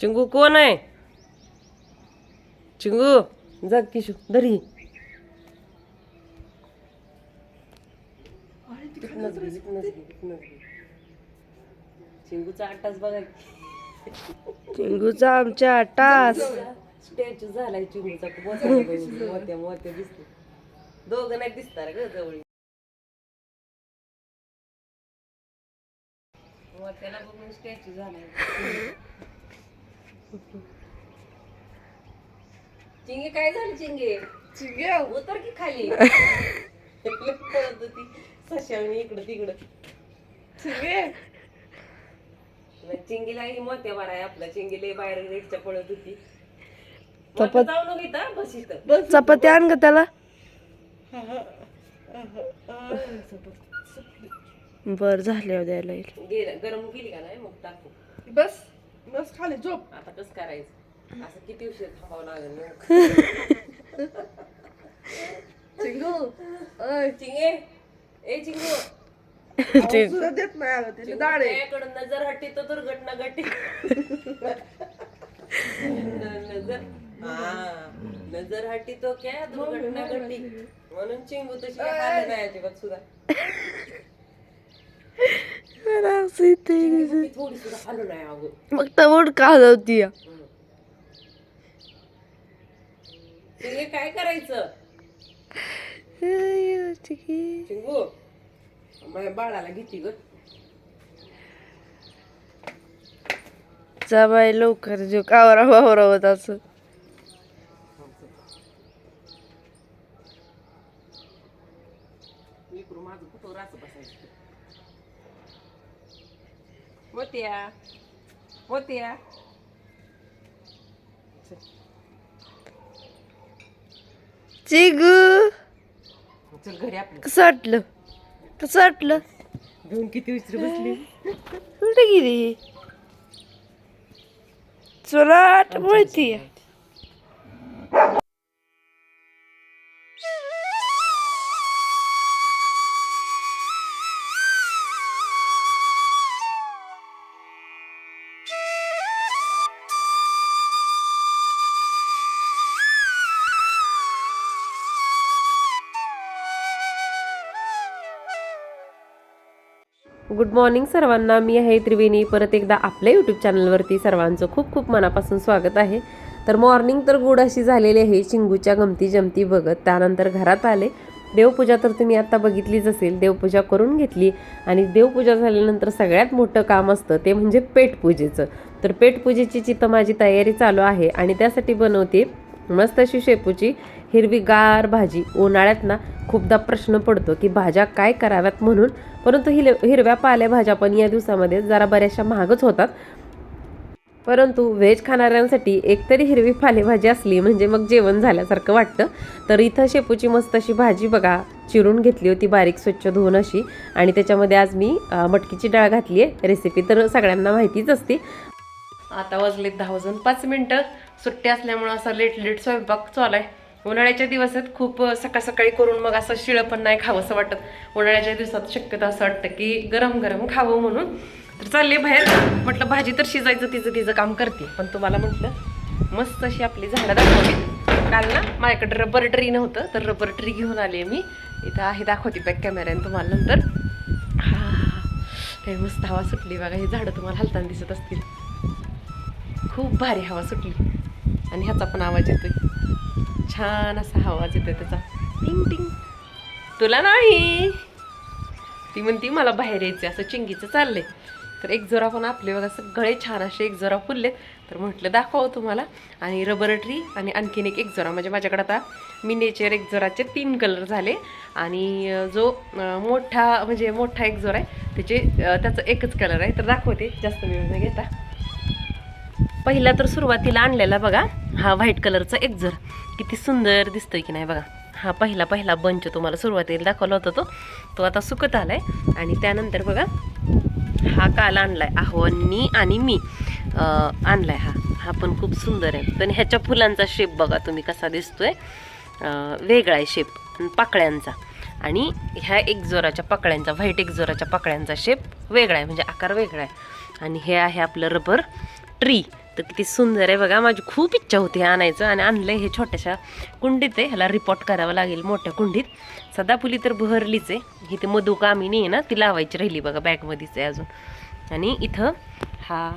चिंगू कोण आहे? चिंगू जा किशू दरी चिंगूचा बघा चिंगूचा आमच्या टास स्टॅच्यू झालाय चिंगूचा. खूप मोठ्या मोठ्या मोठ्या दिसतो. दोघं नाही दिसणार ग जवळ. मोठ्याला बघून स्टॅच्यू झालाय. चिंगे काय झालं चिंगे चिंगे उतर की खाली पळत होती सशावणी इकडं तिकडं चिंगे चिंगीला ही मोठ्या बारा आहे आपला चिंगीला बाहेर रेटच्या पळत होती मोठं जाऊ नको इथं बस इथं चपाती आण ग त्याला बर झाल्यावर द्यायला येईल गे- गरम केली का नाही मग टाकू बस बस खाली झोप. आता कसं करायचं? असं किती उशीर थांबावं लागेल मग? चिंगू अय, चिंगे. ए चिंगू. आवाज सुद्धा देत नाही अगं दाढे. नजर हटी तर दुर्घटना घटी. नजर हा नजर हटी तो क्या दुर्घटना घटी. म्हणून चिंगू तशी हाल नाही अजिबात सुद्धा. चिंगी बुकी थोडी सुद्धा हालू नाही अगं मग तर का चिंगे काय करायचं चिंगू माझ्या बाळाला घेती ग. जा बाई लवकर जो कावरा वावरा होत असं लेकरू माझं कुठं रास बसायचं मोत्या मोत्या चिगू चल घरी आपलं कसं वाटलं कसं वाटलं घेऊन किती उशीर बसली कुठे गेली चोराट माहिती गुड मॉर्निंग सर्वांना. मी आहे त्रिवेणी. परत एकदा आपल्या यूट्यूब चॅनलवरती सर्वांचं खूप खूप मनापासून स्वागत आहे. तर मॉर्निंग तर गुड अशी झालेली आहे. चिंगूच्या गमती जमती बघत त्यानंतर घरात आले. देवपूजा तर तुम्ही आत्ता बघितलीच असेल. देवपूजा करून घेतली आणि देवपूजा झाल्यानंतर सगळ्यात मोठं काम असतं ते म्हणजे पेटपूजेचं. तर पेटपूजेची चित्त माझी तयारी चालू आहे आणि त्यासाठी बनवते मस्त अशी शेपूची हिरवीगार भाजी. उन्हाळ्यात ना खूपदा प्रश्न पडतो की भाज्या काय कराव्यात म्हणून. परंतु हिल हिरव्या पालेभाज्या पण या दिवसामध्ये जरा बऱ्याचशा महागच होतात. परंतु व्हेज खाणाऱ्यांसाठी एकतरी हिरवी पालेभाजी असली म्हणजे मग जेवण झाल्यासारखं वाटतं. तर इथं शेपूची मस्त अशी भाजी बघा. चिरून घेतली होती बारीक स्वच्छ धुवून अशी. आणि त्याच्यामध्ये आज मी मटकीची डाळ घातली आहे. रेसिपी तर सगळ्यांना माहितीच असते. आता वाजले दहा वाजून पाच मिनटं. सुट्टी असल्यामुळं असा लेट लेट स्वयंपाक चालू आहे. उन्हाळ्याच्या दिवसात खूप सकाळ सकाळी करून मग असं शिळं पण नाही खावं असं वाटत. उन्हाळ्याच्या दिवसात शक्यतो असं वाटतं की गरम गरम खावं म्हणून. तर चालले बाहेर. म्हटलं भाजी तर शिजायचं तिचं तिचं काम करते. पण तुम्हाला म्हटलं मस्त अशी आपली झाडं दाखवली. काल ना माझ्याकडे रबर ट्री नव्हतं तर रबर ट्री घेऊन आले मी. इथं आहे दाखवते बॅक कॅमेऱ्याने तुम्हाला नंतर. हा काही मस्त हवा सुटली बघा. ही झाडं तुम्हाला हलताना दिसत असतील. खूप भारी हवा सुटली. आणि ह्याचा पण आवाज येतोय. छान असा आवाज येतो त्याचा. टिंग टिंग. तुला नाही. ती म्हणती मला बाहेर यायचं असं चिंगीचं चाललंय. तर एक जोरा पण आपले बघा सगळे छान असे एक जोरा फुलले तर म्हटलं दाखवावं तुम्हाला. आणि रबर ट्री आणि आणखीन एक एक जोरा म्हणजे माझ्याकडे आता मिनेचर एक जोराचे तीन कलर झाले. आणि जो मोठा म्हणजे मोठा एक जोरा आहे त्याचे त्याचं एकच कलर आहे. तर दाखवते. जास्त वेळ न घेता. पहिला तर सुरुवातीला आणलेला बघा हा व्हाईट कलरचा एक जर. किती सुंदर दिसतोय की नाही बघा. हा पहिला पहिला बंच तुम्हाला सुरुवातीला दाखवला होता तो. तो आता सुकत आलाय. आणि त्यानंतर बघा हा काल आणलाय. आहोनी आणि मी आणलाय हा. हा पण खूप सुंदर आहे. पण ह्याच्या फुलांचा शेप बघा तुम्ही कसा दिसतोय. वेगळा आहे शेप पाकळ्यांचा. आणि ह्या एक जोराच्या पाकळ्यांचा व्हाईट एक जोराच्या पाकळ्यांचा शेप वेगळा आहे. म्हणजे आकार वेगळा आहे. आणि हे आहे आपलं रबर ट्री तर किती सुंदर आहे बघा. माझी खूप इच्छा होती हे आणायचं आणि आणलं हे छोट्याशा कुंडीत आहे. ह्याला रिपोर्ट करावं लागेल मोठ्या कुंडीत. सदापुली तर बहरलीच आहे. ही ते मधू कामिनी आहे ना ती लावायची राहिली बघा बॅगमध्येच आहे अजून. आणि इथं हा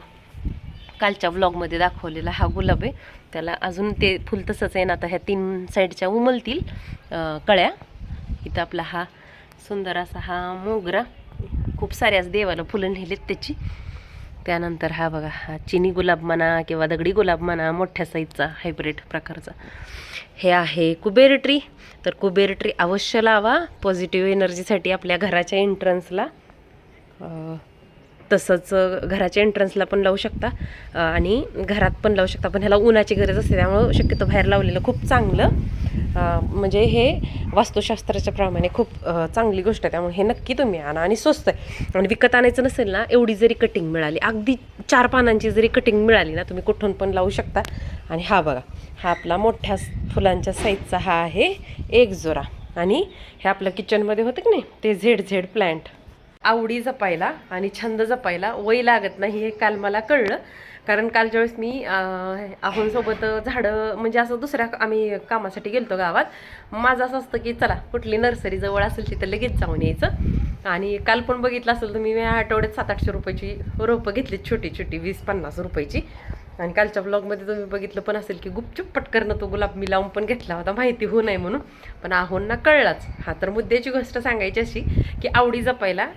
कालच्या ब्लॉगमध्ये दाखवलेला हा गुलाब आहे. त्याला अजून ते फुल तसंच आहे ना आता ह्या तीन साईडच्या उमलतील कळ्या. इथं आपला हा सुंदर असा हा मोगरा. खूप साऱ्या देवाला फुलं नेलेत त्याची. त्यानंतर हा बघा हा चिनी गुलाब म्हणा किंवा दगडी गुलाब म्हणा मोठ्या साईजचा हायब्रिड प्रकारचा. हे आहे कुबेर ट्री तर कुबेर ट्री अवश्य लावा. पॉझिटिव्ह एनर्जीसाठी आपल्या घराच्या एंट्रन्सला तसंच घराच्या एंट्रन्सला पण लावू शकता. आणि घरात पण लावू शकता. पण ह्याला उन्हाची गरज असते त्यामुळं शक्यतो बाहेर लावलेलं खूप चांगलं. म्हणजे हे वास्तुशास्त्राच्या प्रमाणे खूप चांगली गोष्ट आहे. त्यामुळे हे नक्की तुम्ही आणा आणि स्वस्त आहे. आणि विकत आणायचं नसेल ना एवढी जरी कटिंग मिळाली अगदी चार पानांची जरी कटिंग मिळाली ना तुम्ही कुठून पण लावू शकता. आणि हा बघा हा आपला मोठ्या फुलांच्या साईजचा हा आहे एक जोरा. आणि हे आपलं किचनमध्ये होतं की नाही ते झेड झेड प्लॅन्ट आवडी जपायला आणि छंद जपायला वय लागत नाही हे काल मला कळलं. कारण कालच्या वेळेस मी आहोंसोबत झाडं म्हणजे असं दुसऱ्या आम्ही कामासाठी गेलतो गावात माझं असं असतं की चला कुठली नर्सरी जवळ असेल तिथं लगेच जाऊन यायचं. आणि काल पण बघितलं असेल तुम्ही मी आठवड्यात सात आठशे रुपयाची रोपं घेतली छोटी छोटी वीस पन्नास रुपयाची. आणि कालच्या ब्लॉगमध्ये तुम्ही बघितलं पण असेल की गुपचूप पटकरनं तो गुलाब मी लावून पण घेतला होता. माहिती होऊ नये म्हणून. पण आहोंना कळलाच. हा तर मुद्द्याची गोष्ट सांगायची अशी की आवडी जपायला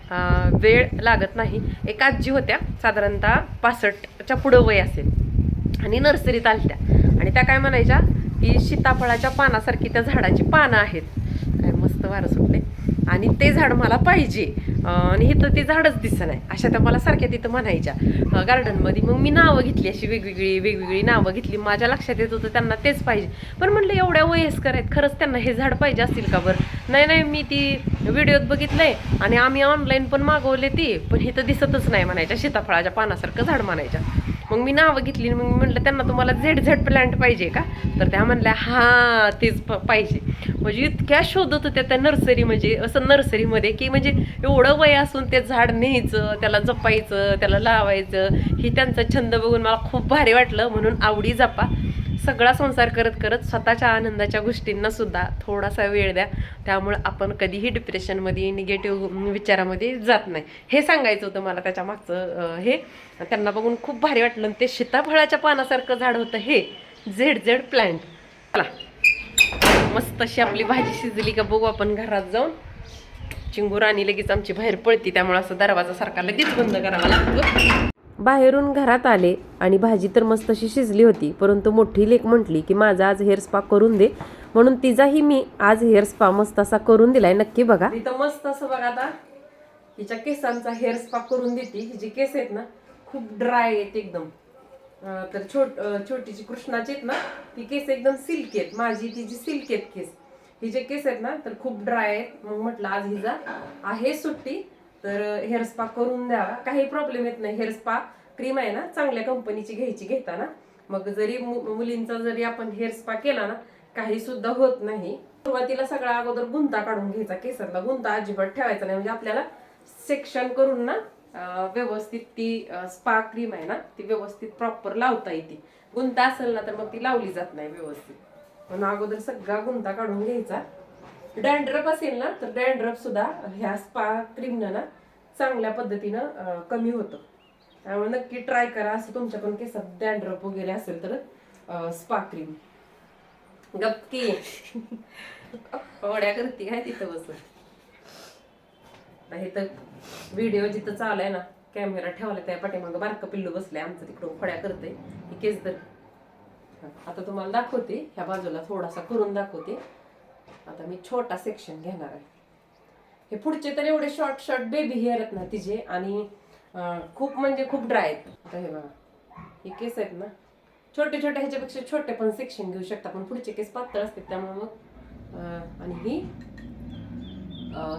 वेळ लागत नाही. एक आजी होत्या साधारणतः पासष्टच्या पुढं वय असेल. आणि नर्सरीत आलत्या. आणि त्या काय म्हणायच्या की सीताफळाच्या पानासारखी त्या झाडाची पानं आहेत. काय मस्त वारं सुटले. आणि ते झाड मला पाहिजे. आणि इथं ते झाडच दिसत नाही. अशा त्या मला सारख्या तिथं म्हणायच्या. गार्डनमध्ये मग मी नावं घेतली अशी वेगवेगळी वेगवेगळी नावं घेतली. माझ्या लक्षात येत होतं त्यांना तेच पाहिजे. पण म्हणलं एवढ्या वयस्कर आहेत खरंच त्यांना हे झाड पाहिजे असतील का बरं? नाही नाही मी ती व्हिडिओत बघितलंय आणि आम्ही ऑनलाईन पण मागवले ती पण इथं दिसतच नाही म्हणायच्या. सीताफळाच्या पानासारखं झाड म्हणायच्या. मग मी नावं घेतली मग मी म्हटलं त्यांना तुम्हाला झेड झेड प्लांट पाहिजे का? तर त्या म्हणल्या हां तेच प- पाहिजे. म्हणजे इतक्या शोधत होत्या त्या नर्सरी म्हणजे असं नर्सरीमध्ये की म्हणजे एवढं वय असून ते झाड न्यायचं त्याला जपायचं त्याला लावायचं ही त्यांचा छंद बघून मला खूप भारी वाटलं. म्हणून आवडी जपा. सगळा संसार करत करत स्वतःच्या आनंदाच्या गोष्टींना सुद्धा थोडासा वेळ द्या. त्यामुळं आपण कधीही डिप्रेशनमध्ये निगेटिव्ह विचारामध्ये जात नाही. हे सांगायचं होतं मला त्याच्या मागचं हे. त्यांना बघून खूप भारी वाटलं आणि ते सीताफळाच्या पानासारखं झाड होतं हे. झेड झेड प्लॅन्ट चला. मस्त अशी आपली भाजी शिजली का बघू आपण घरात जाऊन. चिंगूर आणि लगेच आमची बाहेर पळती त्यामुळे असं दरवाजा सारखा लगेच बंद करावा लागतो. बाहेरून घरात आले आणि भाजी तर मस्त अशी शिजली होती परंतु मोठी लेक म्हटली की माझा आज हेअर स्पा करून दे. म्हणून तिचाही मी आज हेअर स्पा मस्त असा करून दिलाय नक्की बघा. इथं मस्त असं बघा आता हिच्या केसांचा हेअर स्पा करून देते. हिचे केस आहेत ना खूप ड्राय आहेत एकदम. तर छोट छोटीची कृष्णाची आहेत ना ती केस एकदम सिल्क आहेत. माझी तिची सिल्क आहेत केस. ही जे केस आहेत ना तर खूप ड्राय आहेत. मग म्हटलं आज हिचा आहे सुट्टी. तर हेअर स्पा करून द्यावा काही प्रॉब्लेम येत नाही. हेअर स्पा क्रीम आहे ना चांगल्या कंपनीची घ्यायची घेताना. मग जरी मु- मुलींचा जरी आपण हेअर स्पा केला ना काही सुद्धा होत नाही. सुरुवातीला सगळा अगोदर गुंता काढून घ्यायचा केसातला गुंता अजिबात ठेवायचा नाही. म्हणजे आपल्याला सेक्शन करून ना व्यवस्थित ती स्पा क्रीम आहे ना ती व्यवस्थित प्रॉपर लावता येते. गुंता असेल ना तर मग ती लावली जात नाही व्यवस्थित. म्हणून अगोदर सगळा गुंता काढून घ्यायचा. डॅन्ड्रफ असेल ना तर डॅन्ड्रफ सुद्धा ह्या स्पा क्रीमनं ना चांगल्या पद्धतीनं कमी होतं. त्यामुळे नक्की ट्राय करा असं तुमच्या पण केसात डॅन्ड्रफ वगैरे असेल तर स्पा क्रीम. गपकी. ओढ्या करते काय तिथं बसून? नाही तर व्हिडिओ जिथं चालू आहे ना कॅमेरा ठेवला त्या पाठीमागं बारकं पिल्लू बसलंय आमचं तिकडून खोड्या करते ही केस तर. आता तुम्हाला दाखवते ह्या बाजूला थोडासा करून दाखवते. आता मी छोटा सेक्शन घेणार आहे. हे पुढचे तर एवढे शॉर्ट शॉर्ट बेबी हेअर आहेत ना तिचे आणि खूप म्हणजे खूप ड्राय आहेत. आता हे बघा. हे केस आहेत ना. छोटे छोटे ह्याच्यापेक्षा छोटे पण सेक्शन घेऊ शकता पण पुढचे केस पातळ असतात त्यामुळे मग आणि ही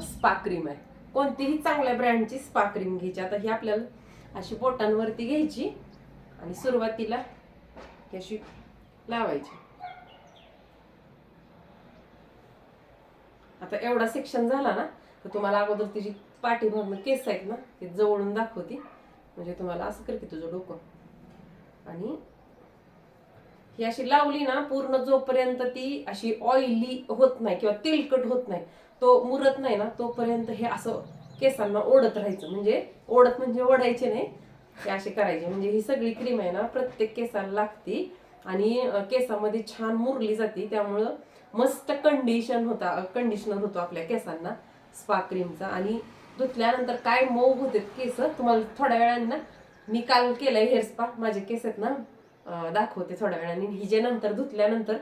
स्पा क्रीम आहे. कोणतीही चांगल्या ब्रँडची स्पा क्रीम घ्यायची. आता ही आपल्याला अशी बोटांवरती घ्यायची आणि सुरुवातीला ही अशी लावायची. आता एवढा सेक्शन झाला ना तर तुम्हाला अगोदर तिची पाठीमागनं केस आहेत ना ते जवळून दाखवते. म्हणजे तुम्हाला असं कर की तुझं डोकं. आणि ही अशी लावली ना पूर्ण जोपर्यंत ती अशी ऑइली होत नाही किंवा तेलकट होत नाही तो मुरत नाही ना तोपर्यंत हे असं केसांना ओढत राहायचं. म्हणजे ओढत म्हणजे ओढायचे नाही हे असे करायचे. म्हणजे ही सगळी क्रीम आहे ना प्रत्येक केसाला लागती आणि केसामध्ये छान मुरली जाते. त्यामुळं मस्त कंडिशन होता कंडिशनर होतो आपल्या केसांना स्पा क्रीमचा आणि धुतल्यानंतर काय मऊ होते केस तुम्हाला थोड्या वेळाने ना मी काल केलंय हेअर स्पा माझे केस आहेत ना दाखवते थोड्या वेळाने. हिजे नंतर धुतल्यानंतर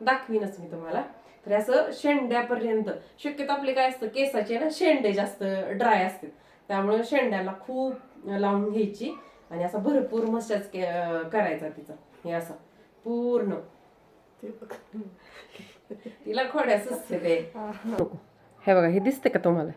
दाखवीनच मी तुम्हाला. तर असं शेंड्यापर्यंत. शक्यतो आपले काय असतं केसाचे ना शेंडे जास्त ड्राय असतात. त्यामुळे शेंड्याला खूप लावून घ्यायची. आणि असा भरपूर मसाज करायचा तिचा. हे असं. पूर्ण. तिला ते. हे बघा. हे दिसते का तुम्हाला?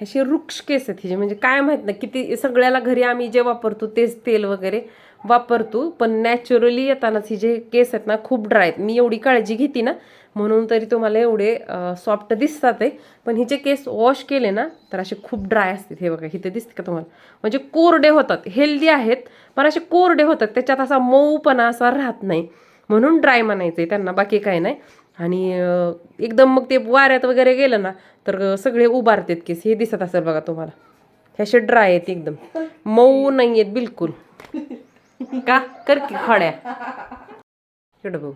हे असे वृक्ष केस आहेत हिचे म्हणजे काय माहीत नाही किती सगळ्याला घरी आम्ही जे वापरतो तेच तेल वगैरे वापरतो पण नॅचरली येतानाच ही जे केस आहेत ना खूप ड्राय आहेत. मी एवढी काळजी घेते ना म्हणून तरी तुम्हाला एवढे सॉफ्ट दिसतात आहे पण हिचे केस वॉश केले ना तर असे खूप ड्राय असतात. हे बघा इथे दिसते का तुम्हाला? म्हणजे कोरडे होतात हेल्दी आहेत पण असे कोरडे होतात. त्याच्यात असा मऊपणा असा राहत नाही. म्हणून ड्राय म्हणायचं आहे त्यांना बाकी काय नाही. आणि एकदम मग ते वाऱ्यात वगैरे गेलं ना तर सगळे उभारतात केस. हे दिसत असेल बघा तुम्हाला. हे असे ड्राय आहेत एकदम. मऊ नाही आहेत बिलकुल. का? कर की खड्या. इकडं बघू.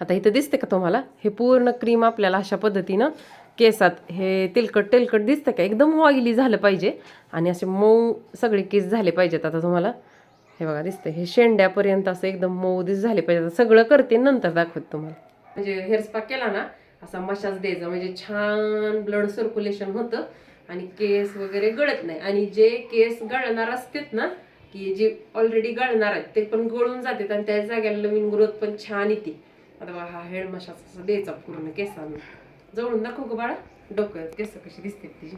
आता इथं दिसते का तुम्हाला? हे पूर्ण क्रीम आपल्याला अशा पद्धतीनं केसात हे तेलकट तेलकट दिसतं का? एकदम ऑइली झालं पाहिजे. आणि असे मऊ सगळे केस झाले पाहिजेत आता तुम्हाला. हे बघा दिसतं हे शेंड्यापर्यंत असं एकदम मऊ दिस झाले पाहिजे आता सगळं करते नंतर दाखवत तुम्हाला. म्हणजे हेअर स्पा केला ना असा मशाज द्यायचा. म्हणजे छान ब्लड सर्क्युलेशन होतं आणि केस वगैरे गळत नाही. आणि जे केस गळणार असतात ना की जे ऑलरेडी गळणार आहेत ते पण गळून जातात आणि त्या जाग्याला नवीन ग्रोथ पण छान येते. आता हा हेड मशाज असा द्यायचा पूर्ण केसांना. जवळून दाखव गं बाळा. डोक्यात केस कशी दिसते तिची.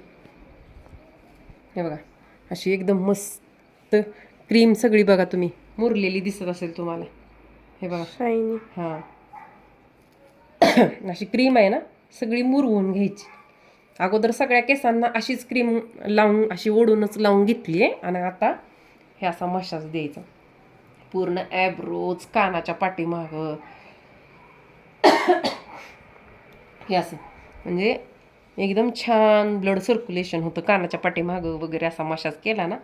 हे बघा अशी एकदम मस्त क्रीम सगळी बघा तुम्ही. मुरलेली दिसत असेल तुम्हाला. हे बघा. हां. अशी क्रीम आहे ना सगळी मुरवून घ्यायची. अगोदर सगळ्या केसांना अशीच क्रीम लावून अशी ओढूनच लावून घेतली आहे. आणि आता हे असा मशाज द्यायचा. पूर्ण ॲब्रोज कानाच्या पाठीमागं. हे असं. म्हणजे एकदम छान ब्लड सर्क्युलेशन होतं. कानाच्या पाठीमागं वगैरे असा मशाज केला ना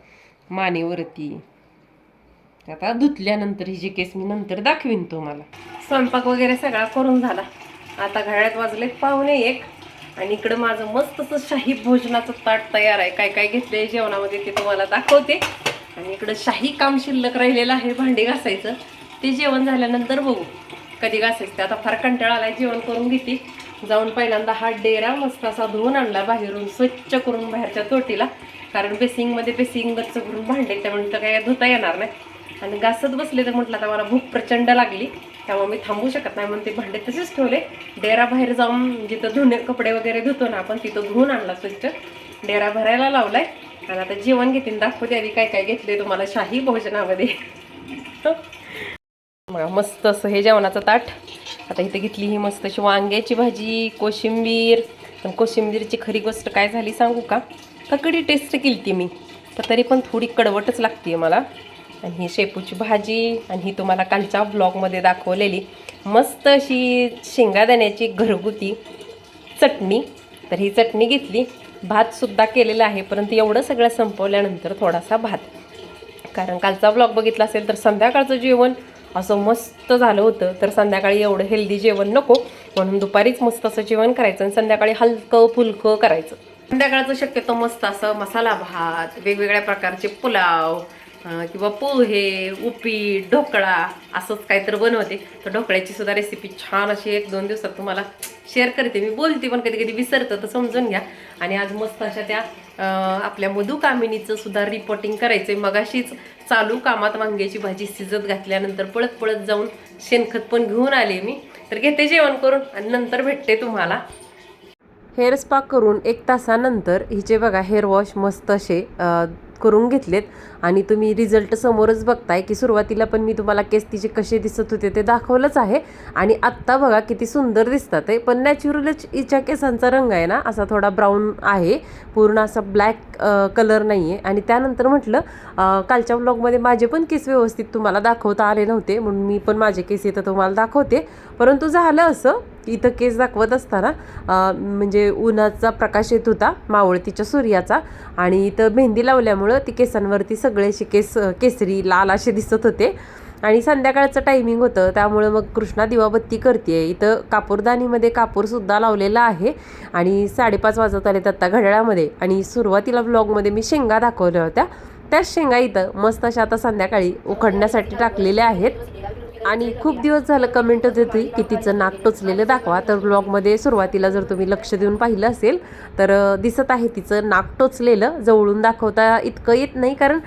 मानेवरती. आता धुतल्यानंतर ही जे केस मी नंतर दाखवीन तुम्हाला. स्वयंपाक वगैरे सगळा करून झाला. आता घड्याळ्यात वाजले पाहुणे एक. आणि इकडं माझं मस्त शाही भोजनाचं ताट तयार आहे. काय काय घेतलंय जेवणामध्ये ते तुम्हाला दाखवते. आणि इकडं शाही काम शिल्लक राहिलेलं आहे भांडी घासायचं. ते जेवण झाल्यानंतर बघू. कधी घासायचं ते. आता फार कंटाळा आलाय जेवण करून घेते. जाऊन पहिल्यांदा हा डेरा मस्त असा धुवून आणला बाहेरून स्वच्छ करून बाहेरच्या तोटीला. कारण बेसिंगमध्ये बेसिंग गच्च भरून भांडे त्यामुळे तर काय धुता येणार नाही. आणि घासत बसले तर म्हटलं आता मला भूक प्रचंड लागली त्यामुळे मी थांबू शकत नाही. म्हणून ते भांडे तसेच ठेवले. डेरा बाहेर जाऊन जिथं धुणे कपडे वगैरे धुतो ना आपण तिथं धुवून आणला स्वच्छ डेरा भरायला लावलाय. आणि आता जेवण घेतील दाखवते आधी काय काय घेतले तुम्हाला शाही भोजनामध्ये. मस्त असं हे जेवणाचं ताट. आता इथे घेतली ही मस्त अशी वांग्याची भाजी कोशिंबीर. पण कोशिंबीरची खरी गोष्ट काय झाली सांगू का? ककडी टेस्ट केली ती मी. तर तरी पण थोडी कडवटच लागते मला. आणि ही शेपूची भाजी आणि ही तुम्हाला कालच्या ब्लॉगमध्ये दाखवलेली. मस्त अशी शेंगादाण्याची घरगुती चटणी. तर ही चटणी घेतली. भातसुद्धा केलेला आहे परंतु एवढं सगळं संपवल्यानंतर थोडासा भात. कारण कालचा ब्लॉग बघितला असेल तर संध्याकाळचं जेवण असं मस्त झालं होतं. तर संध्याकाळी एवढं हेल्दी जेवण नको. म्हणून दुपारीच मस्त असं जेवण करायचं आणि संध्याकाळी हलकं फुलकं करायचं. संध्याकाळचं शक्यतो मस्त असं मसाला भात वेगवेगळ्या प्रकारचे पुलाव किंवा पोहे उपीट ढोकळा असंच काहीतरी बनवते. तर ढोकळ्याची सुद्धा रेसिपी छान अशी एक दोन दिवसात तुम्हाला शेअर करते. मी बोलते पण कधी कधी विसरतं तर समजून घ्या. आणि आज मस्त अशा त्या आपल्या मधुकामिनीचं सुद्धा रिपोर्टिंग करायचं आहे मगाशीच चालू कामात वांग्याची भाजी शिजत घातल्यानंतर पळत पळत जाऊन शेणखत पण घेऊन आले मी. तर घेते जेवण करून आणि नंतर भेटते तुम्हाला. हेअर स्पा करून एक तासानंतर हिचे बघा हेअर वॉश मस्त असे करून घेतलेत आणि तुम्ही रिझल्ट समोरच बघताय की सुरुवातीला पण मी तुम्हाला केस तिचे कसे दिसत होते ते दाखवलंच आहे. आणि आत्ता बघा किती सुंदर दिसतात आहे पण नॅचरलच हिच्या केसांचा रंग आहे ना असा थोडा ब्राऊन आहे. पूर्ण असा ब्लॅक कलर नाही आहे आणि त्यानंतर म्हटलं कालच्या ब्लॉगमध्ये माझे पण केस व्यवस्थित तुम्हाला दाखवता आले नव्हते. म्हणून मी पण माझे केस इथं तुम्हाला दाखवते. परंतु झालं असं की इथं केस दाखवत असताना म्हणजे उन्हाचा प्रकाश येत होता मावळतीच्या सूर्याचा आणि इथं मेहंदी लावल्यामुळं ती केसांवरती सगळे असे केस केसरी लाल असे दिसत होते. आणि संध्याकाळचं टायमिंग होतं त्यामुळं मग कृष्णा दिवाबत्ती करते इथं कापूरदानीमध्ये कापूरसुद्धा लावलेला आहे. आणि साडेपाच वाजत आलेत आत्ता घड्याळामध्ये. आणि सुरुवातीला ब्लॉगमध्ये मी शेंगा दाखवल्या होत्या. त्याच शेंगा इथं मस्त अशा आता संध्याकाळी उखडण्यासाठी टाकलेल्या आहेत. आणि खूप दिवस झालं कमेंट होती की तिचं नाक टोचलेलं दाखवा. तर ब्लॉगमध्ये सुरुवातीला जर तुम्ही लक्ष देऊन पाहिलं असेल तर दिसत आहे तिचं नाक टोचलेलं जवळून दाखवता इतकं येत नाही. कारण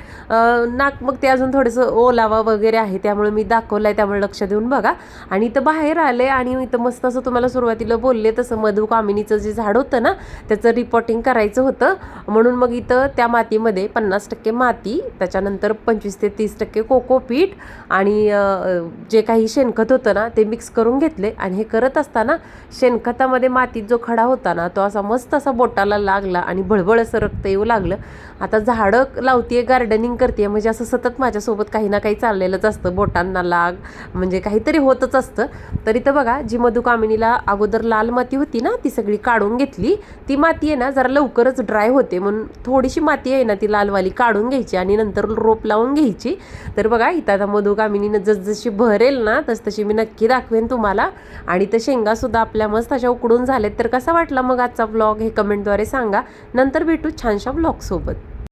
नाक मग ते अजून थोडंसं ओलावा वगैरे आहे त्यामुळे मी दाखवलं आहे त्यामुळे लक्ष देऊन बघा. आणि इथं बाहेर आले आणि इथं मस्त असं तुम्हाला सुरुवातीला बोलले तसं मधु कामिनीचं जे झाड होतं ना त्याचं रिपोर्टिंग करायचं होतं. म्हणून मग इथं त्या मातीमध्ये पन्नास टक्के माती त्याच्यानंतर पंचवीस ते तीस टक्के कोकोपीठ आणि जे काही शेणखत होतं ना ते मिक्स करून घेतले आणि हे करत असताना शेणखतामध्ये मातीत जो खडा होता ना तो असा मस्त असा बोटाला लागला आणि भळबळ असं रक्त येऊ लागलं. आता झाडं लावतीये गार्डनिंग करते म्हणजे असं सतत माझ्यासोबत काही ना काही चाललेलंच असतं. बोटांना लाग म्हणजे काहीतरी होतच असतं. तर इथं बघा जी मधुकामिनीला अगोदर लाल माती होती ना ती सगळी काढून घेतली. ती माती आहे ना जरा लवकरच ड्राय होते. म्हणून थोडीशी माती आहे ना ती लालवाली काढून घ्यायची आणि नंतर रोप लावून घ्यायची. तर बघा इथं आता मधुकामिनीनं जसजशी भर भरेल ना तस तशी मी नक्की दाखवेन तुम्हाला. आणि तर शेंगासुद्धा आपल्या मस्त अशा उकडून झालेत. तर कसा वाटला मग आजचा ब्लॉग हे कमेंटद्वारे सांगा. नंतर भेटू छानशा ब्लॉगसोबत